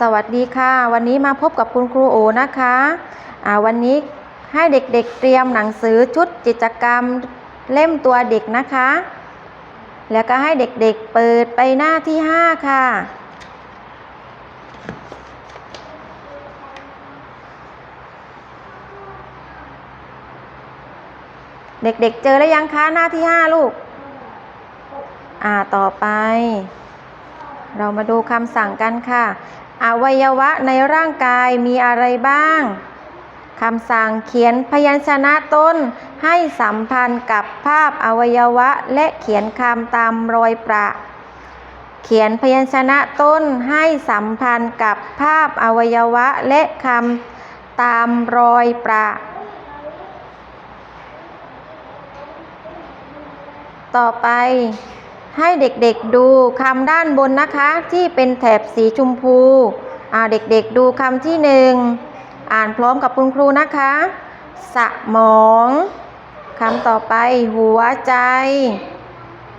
สวัสดีค่ะ วันนี้มาพบกับคุณครูโอนะคะอ่าวันนี้ให้เด็กๆเตรียมหนังสือชุดกิจกรรมเล่มตัวเด็กนะคะ แล้วก็ให้เด็กๆเปิดไปหน้าที่ 5 ค่ะ เด็กๆเจอแล้วยังคะหน้าที่ 5 ลูก อ่าต่อไปเรามาดูคำสั่งกันค่ะ อวัยวะในร่างกายมีอะไรบ้างคำสั่งเขียนพยัญชนะต้นให้สัมพันธ์กับภาพอวัยวะและเขียนคำตามรอยประ เขียนพยัญชนะต้นให้สัมพันธ์กับภาพอวัยวะและคำตามรอยประต่อไป ให้เด็กๆดูคำด้านบนนะคะที่เป็นแถบสีชมพูอ่าเด็กๆดูคำที่หนึ่งอ่านพร้อมกับคุณครูนะคะ สมองคำต่อไปหัวใจ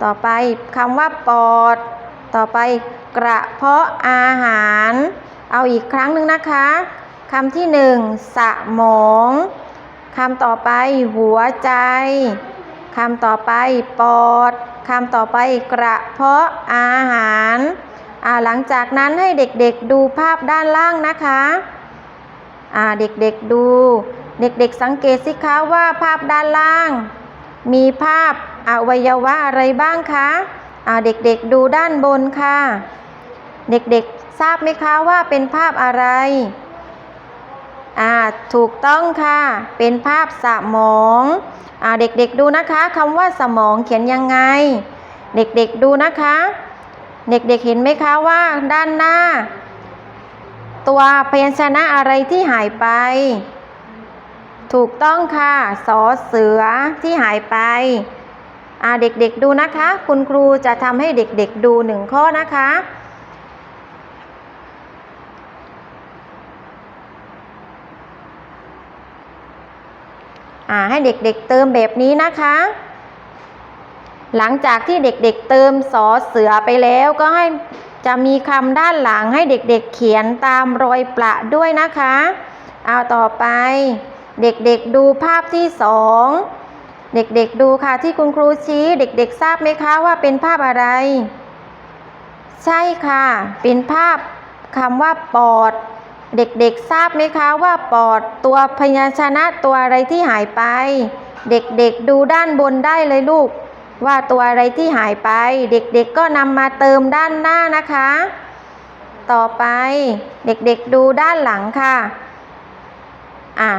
ต่อไปคำว่าปอด ต่อไปกระเพาะอาหาร เอาอีกครั้งหนึ่งนะคะคำที่หนึ่งสมองคำต่อไปหัวใจคำต่อไปปอด คำต่อไปกระเพาะอาหารหลังจากนั้นให้เด็กๆดูภาพด้านล่างนะคะเด็กๆดู เด็กๆสังเกตสิคะว่าภาพด้านล่าง มีภาพอวัยวะอะไรบ้างคะเด็กๆดูด้านบนค่ะ เด็กๆทราบไหมคะว่าเป็นภาพอะไร อ่าถูกต้องค่ะ เป็นภาพสมองอ่าเด็กๆดูนะคะคำว่าสมองเขียนยังไง เด็กๆดูนะคะ เด็กๆเห็นไหมคะว่าด้านหน้า ตัวพยัญชนะอะไรที่หายไป ถูกต้องค่ะสอเสือที่หายไปอ่าเด็กๆดูนะคะ คุณครูจะทำให้เด็กๆดูหนึ่งข้อนะคะ ให้เด็กๆเติมแบบนี้นะคะ หลังจากที่เด็กๆเติมสอเสือไปแล้วก็ให้จะมีคำด้านหลังให้เด็กๆเขียนตามรอยประด้วยนะคะ เอาต่อไป เด็กๆดูภาพที่สองเด็กๆดูค่ะที่คุณครูชี้เด็กๆทราบไหมคะว่าเป็นภาพอะไร ใช่ค่ะ เป็นภาพคำว่าปอด เด็กๆทราบไหมคะว่าปอดตัวพยัญชนะตัวอะไรที่หายไป เด็กๆดูด้านบนได้เลยลูก ว่าตัวอะไรที่หายไป เด็กๆก็นำมาเติมด้านหน้านะคะ ต่อไปเด็กๆดูด้านหลังค่ะอะ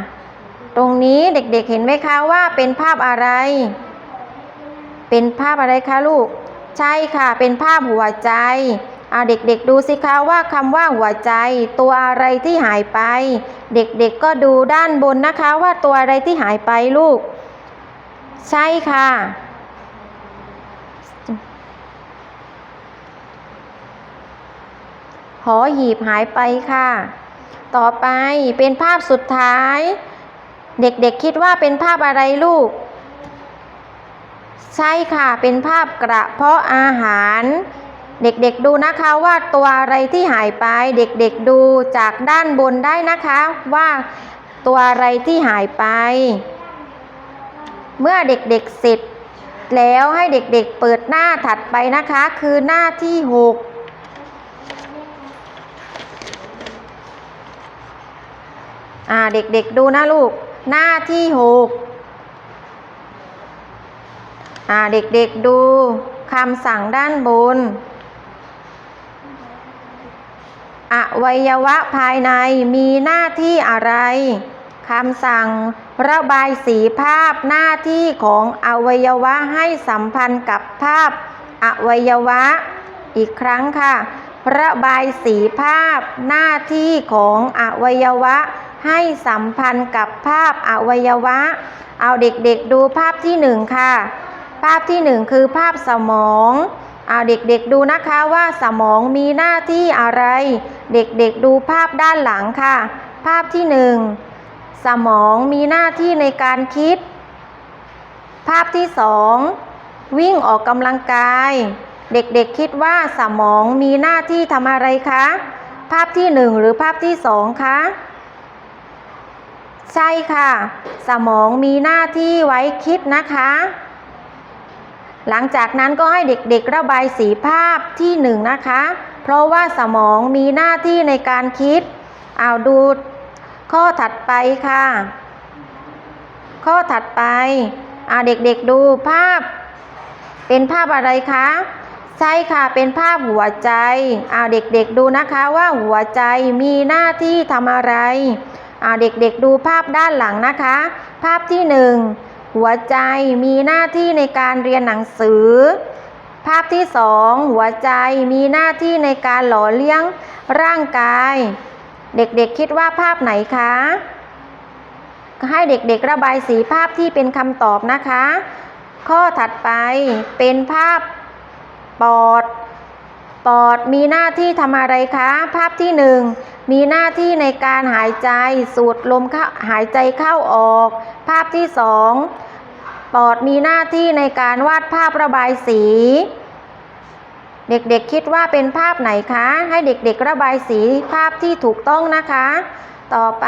ตรงนี้เด็กๆเห็นไหมคะว่าเป็นภาพอะไร เป็นภาพอะไรคะลูก ใช่ค่ะ เป็นภาพหัวใจ อาเด็กๆดูสิคะว่าคำว่าหัวใจ ตัวอะไรที่หายไป เด็กๆก็ดูด้านบนนะคะว่าตัวอะไรที่หายไปลูก ใช่ค่ะ หอหีบหายไปค่ะ ต่อไปเป็นภาพสุดท้าย เด็กๆคิดว่าเป็นภาพอะไรลูก ใช่ค่ะเป็นภาพกระเพาะอาหาร เด็กๆดูนะคะว่าตัวอะไรที่หายไป เด็กๆดูจากด้านบนได้นะคะว่าตัวอะไรที่หายไป เมื่อเด็กๆเสร็จแล้วให้เด็กๆเปิดหน้าถัดไปนะคะ คือหน้าที่ 6อ่าเด็กๆดูนะลูกหน้าที่หกอ่าเด็กๆดูคำสั่งด้านบน อวัยวะภายในมีหน้าที่อะไรคำสั่งระบายสีภาพหน้าที่ของอวัยวะให้สัมพันธ์กับภาพอวัยวะ อีกครั้งค่ะ ระบายสีภาพหน้าที่ของอวัยวะ ให้สัมพันธ์กับภาพอวัยวะ เอาเด็กๆดูภาพที่หนึ่งค่ะ ภาพที่หนึ่งคือภาพสมอง เอาเด็กๆดูนะคะว่าสมองมีหน้าที่อะไร เด็กๆดูภาพด้านหลังค่ะ ภาพที่หนึ่งสมองมีหน้าที่ในการคิด ภาพที่สองวิ่งออกกำลังกาย เด็กๆคิดว่าสมองมีหน้าที่ทำอะไรคะ ภาพที่หนึ่งหรือภาพที่สองคะใช่ค่ะ สมองมีหน้าที่ไว้คิดนะคะ หลังจากนั้นก็ให้เด็กๆระบายสีภาพที่หนึ่งนะคะ เพราะว่าสมองมีหน้าที่ในการคิด เอาดูข้อถัดไปค่ะ ข้อถัดไปอ่าเด็กๆดูภาพ เป็นภาพอะไรคะ ใช่ค่ะเป็นภาพหัวใจเอาเด็กๆดูนะคะว่าหัวใจมีหน้าที่ทำอะไรอ่าเด็กๆดูภาพด้านหลังนะคะ ภาพที่หนึ่ง หัวใจมีหน้าที่ในการเรียนหนังสือ ภาพที่สองหัวใจมีหน้าที่ในการหล่อเลี้ยงร่างกาย เด็กๆคิดว่าภาพไหนคะ ให้เด็กๆระบายสีภาพที่เป็นคำตอบนะคะ ข้อถัดไปเป็นภาพปอด ปอดมีหน้าที่ทำอะไรคะ ภาพที่หนึ่งมีหน้าที่ในการหายใจสูดลมเข้าหายใจเข้าออก ภาพที่สองปอดมีหน้าที่ในการวาดภาพระบายสี เด็กๆคิดว่าเป็นภาพไหนคะ ให้เด็กๆระบายสีภาพที่ถูกต้องนะคะ ต่อไป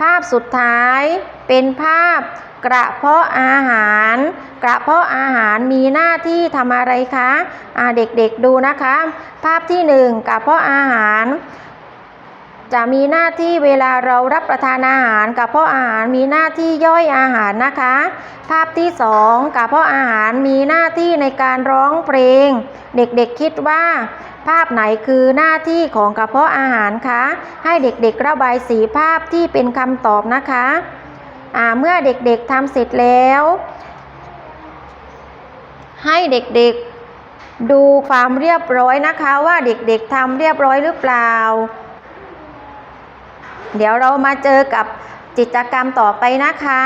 ภาพสุดท้ายเป็นภาพ กระเพาะอาหาร กระเพาะอาหารมีหน้าที่ทำอะไรคะอ่าเด็กๆดูนะคะ ภาพที่หนึ่งกระเพาะอาหาร จะมีหน้าที่เวลาเรารับประทานอาหาร กระเพาะอาหารมีหน้าที่ย่อยอาหารนะคะ ภาพที่สองกระเพาะอาหารมีหน้าที่ในการร้องเพลง เด็กๆคิดว่า ภาพไหนคือหน้าที่ของกระเพาะอาหารคะ ให้เด็กๆระบายสีภาพที่เป็นคำตอบนะคะ เมื่อเด็กๆทำเสร็จแล้ว ให้เด็กๆดูความเรียบร้อยนะคะว่าเด็กๆทำเรียบร้อยหรือเปล่า เดี๋ยวเรามาเจอกับกิจกรรมต่อไปนะคะ